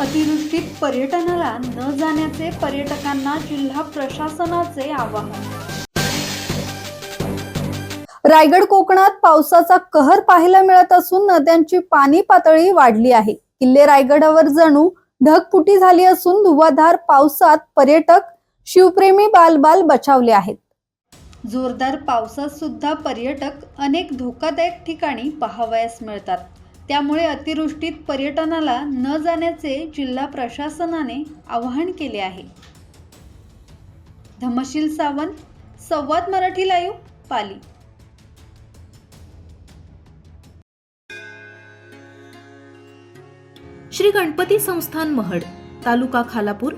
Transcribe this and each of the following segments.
अतिवृष्टीत पर्यटनाला न जाण्याचे पर्यटकांना जिल्हा प्रशासनाचे आवाहन. रायगड कोकणात पावसाचा कहर पाहायला मिळत असून नद्यांची पाणी पातळी वाढली आहे. किल्ले रायगडावर जणू ढगफुटी झाली असून धुवाधार पावसात पर्यटक शिवप्रेमी बालबाल बचावले आहेत. जोरदार पावसात सुद्धा पर्यटक अनेक धोकादायक ठिकाणी पाहावयास मिळतात. त्यामुळे अतिवृष्टीत पर्यटनाला न जाण्याचे जिल्हा प्रशासनाने आवाहन केले आहे. धमशील सावंत संवाद मराठी लाईव्ह पाली. श्री गणपती संस्थान महड तालुका खालापूर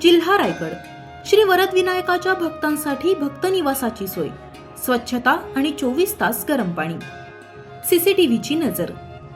जिल्हा रायगड. श्री वरद विनायकाच्या भक्तांसाठी भक्त निवासाची सोय स्वच्छता आणि चोवीस तास गरम पाणी. सीसीटीव्हीची नजर